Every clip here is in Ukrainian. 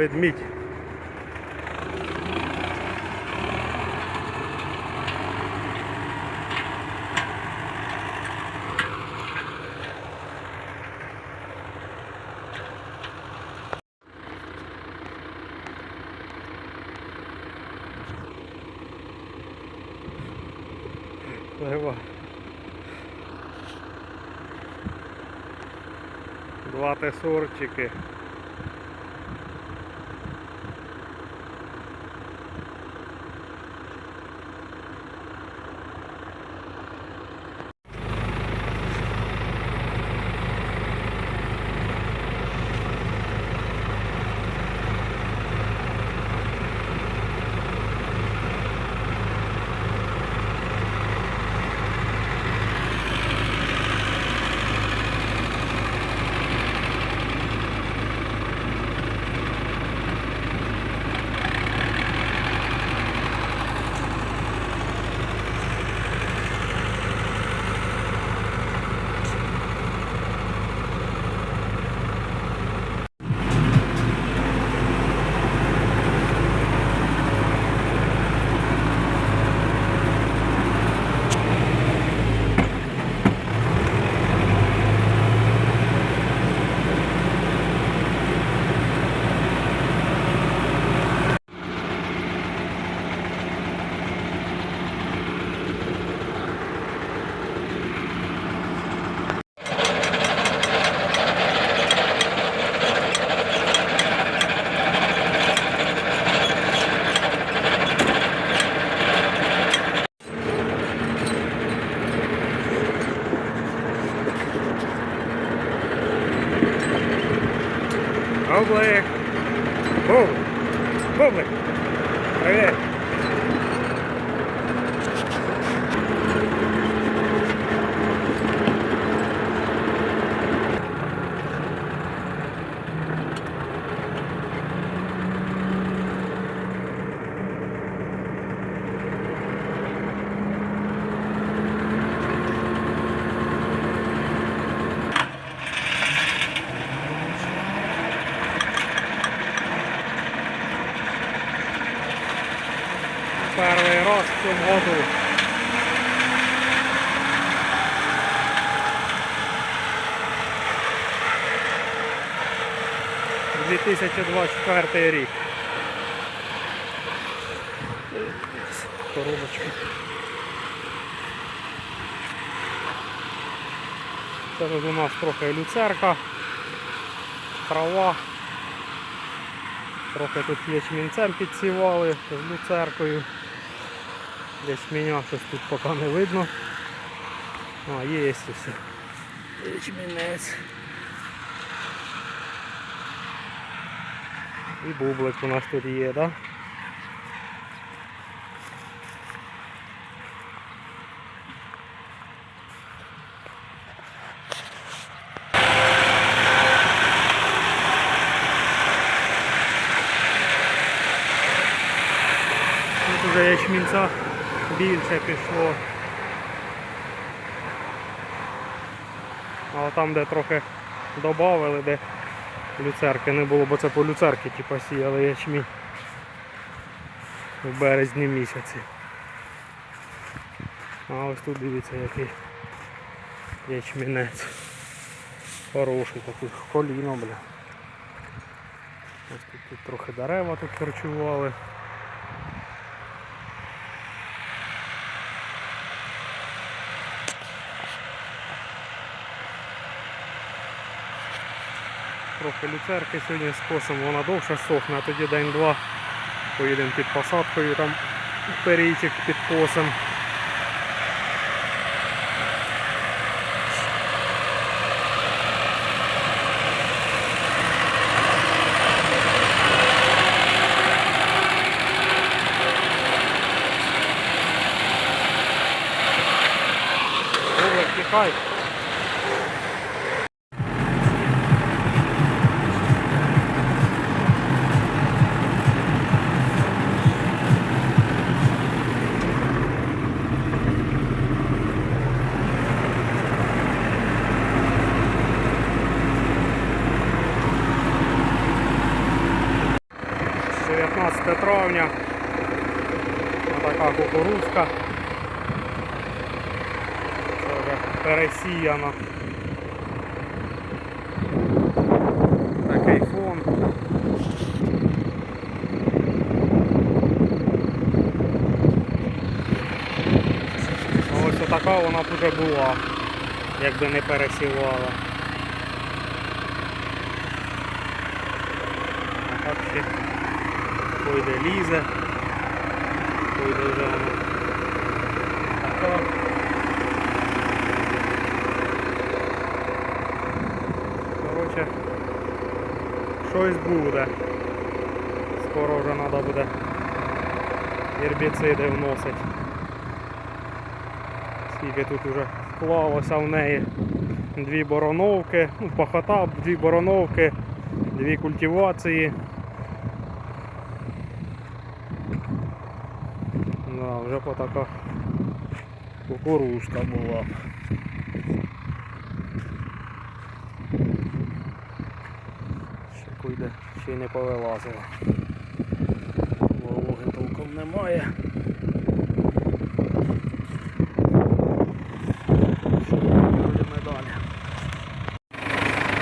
Ведмідь. Лева. Два тесорчики. Бублик. Бублик. Бублик. Привіт. Перший раз в цьому году. – 2024 рік. Коробочка. Зараз у нас трохи люцерка, трава. Трохи тут ячмінцем підсівали з люцеркою. Десь меня щось тут поки не видно. А, є все. Ячмінець. І бублик у нас тут є, да? Тут уже ячмінця більше пішло. А там, де трохи додали, де люцерки не було, бо це по люцерки типу, сіяли ячмінь в березні місяці. А ось тут дивіться який ячмінець. Хороший такий коліно, бля. Ось тут, тут трохи дерева тут харчували. Трохи люцерки сьогодні скосимо, вона довше сохне, а тоді день-два поїдемо під посадкою, там перійчик під косом. Добре, тікай. Травня. Така кукурузка. Це вже пересіяна. Такий фон. Ось така вона вже була, якби не пересівала. А так ще пойде лізе, пойде вже воно. Така. Коротше, щось буде. Скоро вже треба буде гербіциди вносити. Скільки тут вже вклалося в неї дві бороновки, ну, пахота, дві бороновки, дві культивації. Да, вже така кукурузка була. Ще куйде, ще й не повилазила. Вологи толком немає.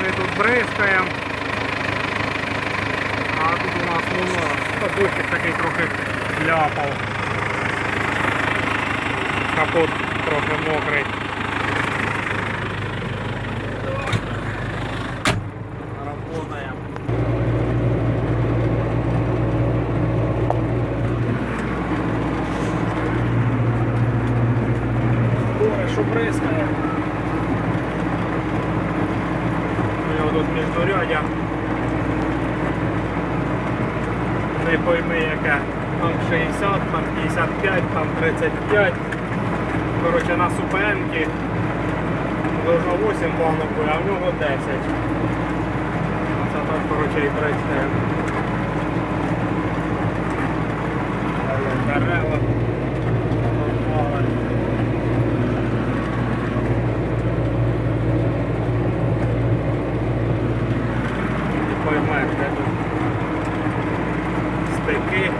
Ми тут бризкаємо. А тут у нас ну, та такий трохи ляпав. Капот трохи мокрий. Що бризкає. У нього тут міждурядя. Не пойми яке. Там 60, там 55, там 35. Коротше на супенки должно 8 банок бути, а в нього 10. Це так, коротше, і. Але Дерева. Не поймеш, де тут стики.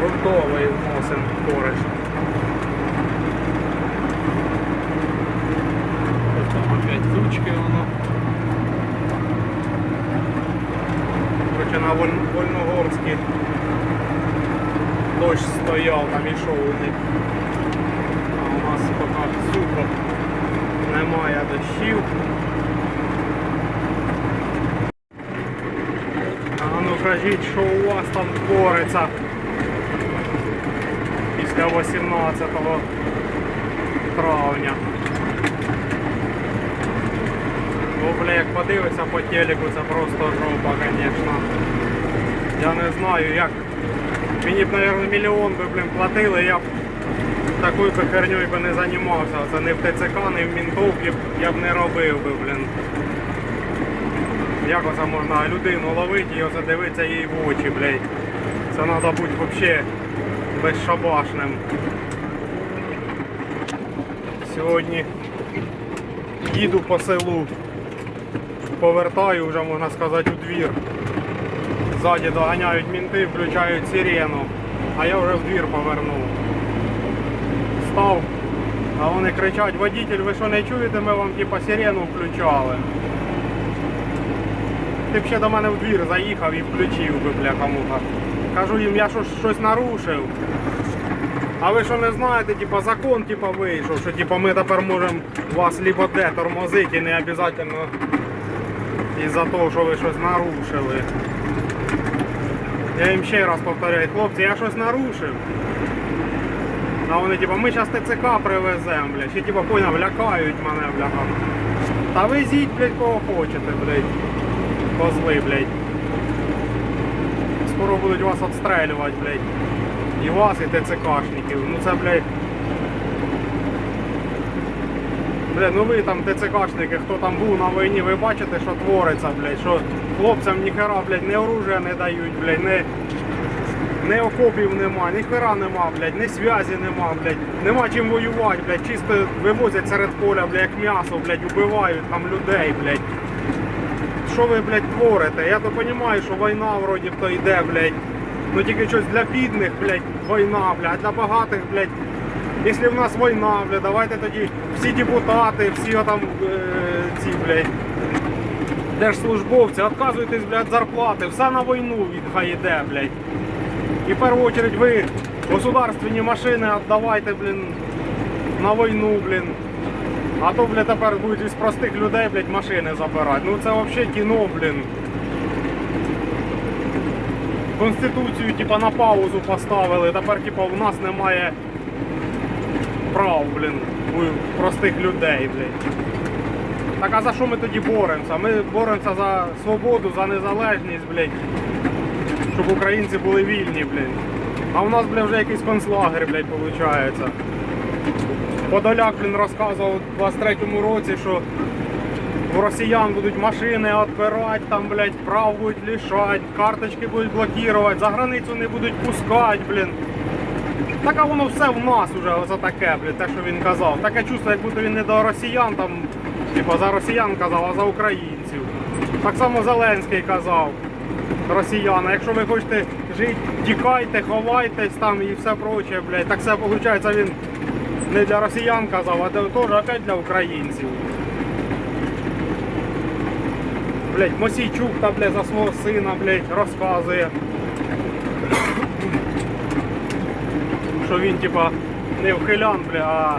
Грунтовий вносим кориш. Ось Там опять тучки воно. Короче, на Воль- Вольногорській дощ стояв, там ішов у них. А у нас поки сухо. Немає дощів. Ну що у вас там твориться після 18 травня. Ну, бля, як подивишся по телеку, це просто жопа, звісно. Я не знаю, як. Мені б, мабуть, мільйон би, блін, платили, я б такою би херньою би не займався. Це не в ТЦК, не в Мінтовці б я б не робив би, блін. Як оце можна людину ловити і оце дивитися їй в очі, блядь. Це треба бути взагалі безшабашним. Сьогодні їду по селу, повертаю вже, можна сказати, у двір. Ззаді доганяють мінти, включають сирену, а я вже в двір повернув. Став, а вони кричать, водитель, ви що не чуєте, ми вам типа сирену включали. Ти б ще до мене в двір заїхав і включив би, бля, кому-то. Кажу їм, я що, щось нарушив. А ви що не знаєте, типа закон типа вийшов, що типа ми тепер можемо вас либо де тормозити не обов'язково із-за того, що ви щось нарушили. Я їм ще раз повторяю, хлопці, я щось нарушив. А вони типа, ми зараз ТЦК привеземо, бля. Ще типа поняв, лякають мене, бляха. Та везіть, блядь, кого хочете, блядь. Козли, блядь. Скоро будуть вас отстрелювати, блядь. І вас, і ТЦКшників. Ну це, блядь. Бля, ну ви там ТЦКшники, хто там був на війні, ви бачите, що твориться, блядь, що хлопцям ніхера, блядь, не оружия не дають, блядь, не, не окопів нема, ніхера нема, блядь, ні зв'язі нема, блядь, нема чим воювати, блядь, чисто вивозять серед поля, блядь, як м'ясо, блядь, убивають там людей, блядь. Що ви, блядь, творите? Я то розумію, що війна вроді то йде, блядь. Ну тільки щось для бідних, блядь, війна, блядь, для багатих, блядь. Якщо в нас війна, блядь, давайте тоді всі депутати, всі там е, ці, блядь, держслужбовці, відказуйтесь, блядь, зарплати, все на війну хай йде, блядь. І в першу чергу ви государственні машини віддавайте, блін, на війну, блін. А то, блядь, тепер будуть із простих людей, блядь, машини забирати. Ну це взагалі кіно, блін. Конституцію, типа, на паузу поставили. Тепер, типа, у нас немає прав, блін, простих людей, блядь. Так а за що ми тоді боремося? Ми боремося за свободу, за незалежність, блядь. Щоб українці були вільні, блін. А у нас, блядь, вже якийсь концлагер, блядь, виходить. Подоляк, блін, розказував у 23-му році, що у росіян будуть машини відбирати, там, блядь, прав будуть лишати, карточки будуть блокувати, за границю не будуть пускати, блін. Так а воно все в нас уже за таке, блін, те, що він казав. Таке чувство, як будто він не до росіян, там, типа за росіян казав, а за українців. Так само Зеленський казав. Росіяни, якщо ви хочете жити, тікайте, ховайтесь там і все проче, блядь. Так все виходить, він не для росіян казав, а теж опять для українців. Блять, Мосійчук та блядь, за свого сина, блядь, розказує. Що він типа не вхилян, бля, а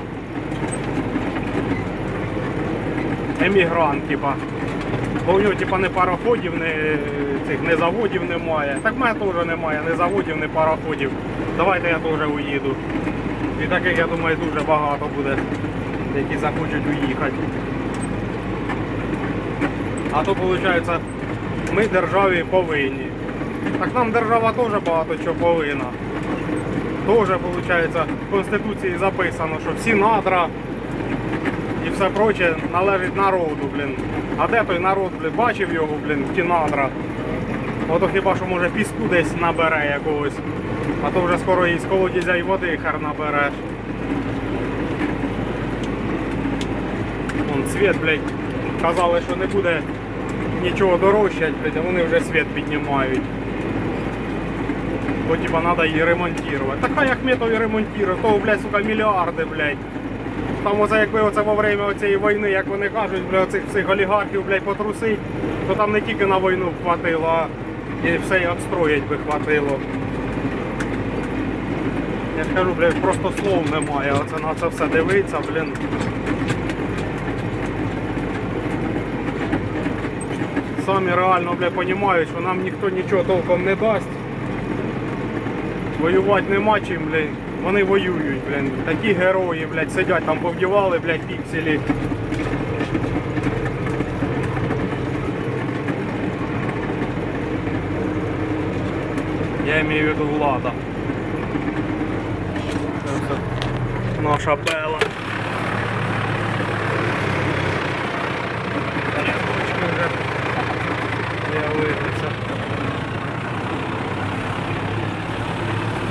емігрант, типа. Бо у нього типа не пароходів, не цих не заводів немає. Так в мене теж немає, не заводів, не пароходів. Давайте я теж уїду. І таких, я думаю, дуже багато буде, які захочуть уїхати. А то виходить, ми державі повинні. Так нам держава теж багато чого повинна. Теж, виходить, в Конституції записано, що всі надра і все проче належить народу, блін. А де той народ, блін, бачив його, блін, ті надра. Ото хіба що може піску десь набере якогось. А то вже скоро і з колодязя і води хар набереш. Вон світ, блядь, казали, що не буде нічого дорожчати, блядь, а вони вже світ піднімають. Бо типа треба її ремонтувати. Так хай Ахметов і ремонтує, того, блядь, сука, мільярди, блядь. Там оце якби оце во время цієї війни, як вони кажуть, блядь, оцих всіх олігархів, блядь, потрусить, то там не тільки на війну хватило, а і все і відстроїть би хватило. Я ж кажу, блядь, просто слов немає, оце на це все дивиться, блін. Самі реально, блядь, розуміють, що нам ніхто нічого толком не дасть. Воювати нема чим, блядь. Вони воюють, блін. Такі герої, блядь, сидять там повдівали, блядь, пікселі. Я имею в виду влада. Це Наша бела. Рядочки вже.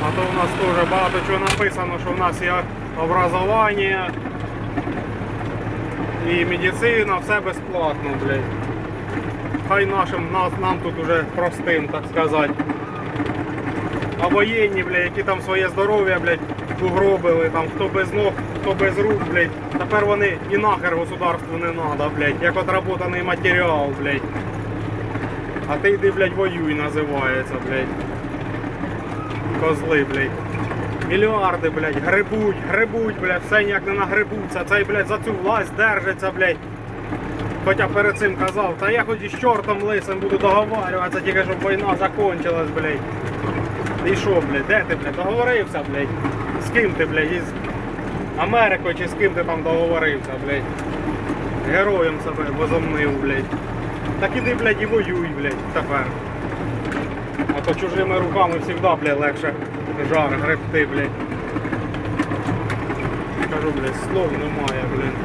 А то у нас теж багато чого написано, що в нас є образування і медицина, все безплатно, блядь. Хай нашим нас, нам тут уже простим, так сказати. А воєнні, блядь, які там своє здоров'я, блядь, угробили, там хто без ног, хто без рук, блядь. Тепер вони і нахер государству не надо, блядь, як отработаний матеріал, блядь. А ти йди, блядь, воюй, називається, блядь. Козли, блядь. Мільярди, блядь, грибуть, грибуть, блядь, все ніяк не нагрибуться. Цей, блядь, за цю власть держиться, блядь. Хоча перед цим казав, та я хоч із чортом лисим буду договарюватися, тільки щоб війна закончилась, блядь. І що, блядь, де ти, блядь, договорився, блядь? З ким ти, блядь, із Америкою чи з ким ти там договорився, блядь? Героєм себе возомнив, блядь. Так іди, блядь, і воюй, блядь, тепер. А то чужими руками завжди, блядь, легше жар гребти, блядь. Кажу, блядь, слов немає, блядь.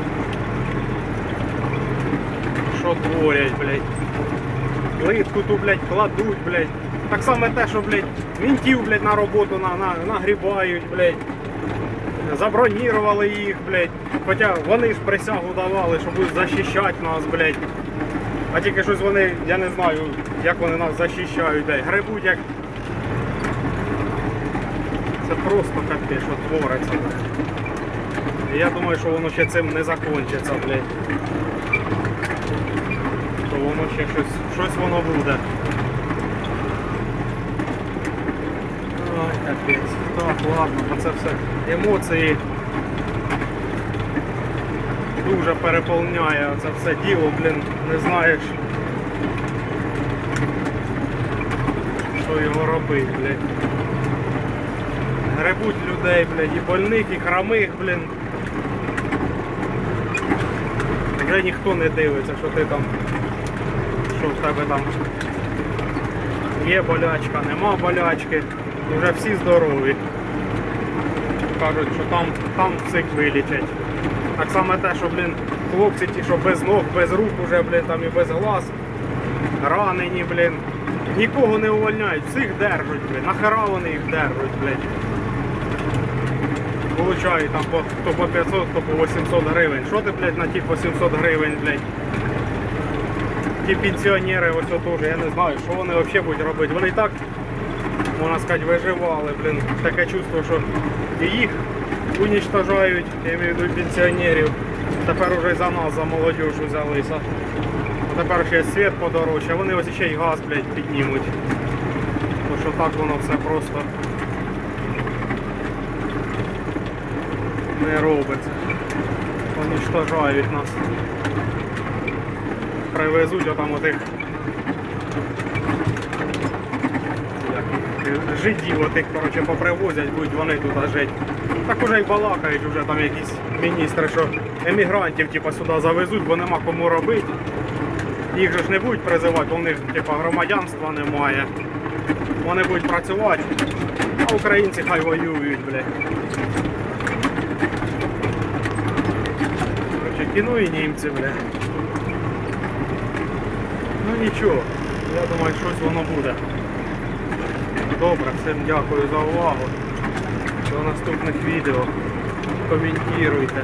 Що творять, блядь. Плитку ту, блядь, кладуть, блядь. Так само те, що, блядь, мінтів, блядь, на роботу на, на, нагрібають, блядь. Забронірували їх, блядь. Хоча вони ж присягу давали, що будуть захищати нас, блядь. А тільки щось вони, я не знаю, як вони нас захищають, де грибуть як. Це просто капець, що твориться. І я думаю, що воно ще цим не закінчиться, блядь. То воно ще щось, щось воно буде. Ой, капець. Так, ладно, бо це все емоції дуже переповняє це все діло, блін, не знаєш. Що його робити, блядь. Гребуть людей, блядь, і больних, і хромих, блін. Вже ніхто не дивиться, що ти там, що в тебе там є болячка, нема болячки, вже всі здорові. Кажуть, що там, там всіх вилічать. Так само те, що, блін, хлопці ті, що без ног, без рук уже, блін, там і без глаз, ранені, блін. Нікого не увольняють, всіх держать, блін. Нахера вони їх держать, блядь. Получають там по, то по 500, то по 800 гривень. Що ти, блядь, на ті по 700 гривень, блядь? Ті пенсіонери ось отож, я не знаю, що вони взагалі будуть робити. Вони і так, можна сказати, виживали, блін. Таке чувство, що їх уничтожають, я маю в виду пенсіонерів. Тепер уже за нас, за молодіж взялися. Тепер ще світ подорожче, вони ось ще й газ, блядь, піднімуть. Тому що так воно все просто не робиться. Уничтожають нас. Привезуть отам отих як їх, жидів отих, коротше, попривозять, будуть вони тут жити. Так уже й балакають вже там якісь міністри, що емігрантів типу, сюди завезуть, бо нема кому робити. Їх же ж не будуть призивати, у них типу, громадянства немає. Вони будуть працювати, а українці хай воюють, блядь. Короче, кіно і німці, бля. Ну нічого, я думаю, щось воно буде. Добре, всім дякую за увагу. До наступних відео. Коментуйте.